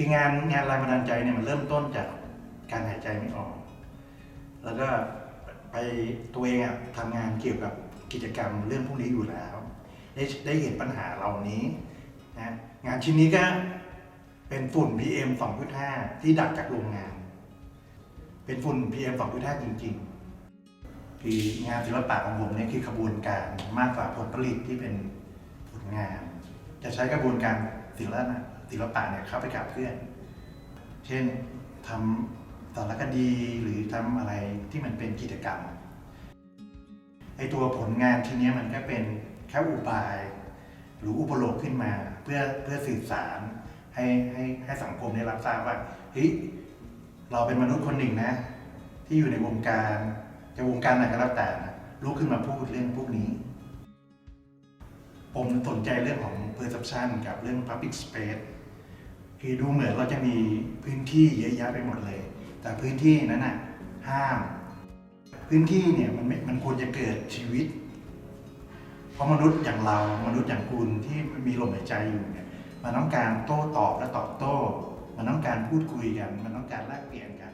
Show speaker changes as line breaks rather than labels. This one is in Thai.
คืองานงานแรงบันดาลใจเนี่ยมันเริ่มต้นจากการหายใจไม่ออก แล้วก็ไปตัวเองอะทำงานเกี่ยวกับกิจกรรมเรื่องพวกนี้อยู่แล้ว ได้ได้เห็นปัญหาเหล่านี้นะงานชิ้นนี้ก็เป็นฝุ่น PM 2.5 ที่ดักจากโรงงาน เป็นฝุ่น PM 2.5 จริงๆ คืองานศิลปะของผมเนี่ยคือขบวนการมากกว่าผลผลิตที่เป็นผลงาน จะใช้กระบวนการศิลปะ ศิลปะเนี่ยเข้าไปขับเคลื่อน เช่นทำสารคดีหรือทำอะไรที่มันเป็นกิจกรรมไอตัวผลงานทีเนี้ยมันก็เป็นแค่อุบาย หรืออุปโลกขึ้นมา เพื่อเพื่อสื่อสารให้ให้ให้สังคมได้รับทราบว่าเฮ้ยเราเป็นมนุษย์คนหนึ่งนะ ที่อยู่ในวงการจะวงการไหนก็แล้วแต่นะลุกขึ้นมาพูดเรื่องพวกนี้ ผมสนใจเรื่องของ perception กับเรื่อง public space คือดูเหมือนเราจะมีพื้นที่เยอะแยะไปหมดเลย แต่พื้นที่นั้นน่ะห้าม พื้นที่เนี่ยมันมมันควรจะเกิดชีวิต เพราะมนุษย์อย่างเรา มนุษย์อย่างคุณที่มีลมหายใจอยู่เนี่ยมันต้องการโต้ตอบและตอบโต้ มันต้องการพูดคุยกัน มันต้องการแลกเปลี่ยนกัน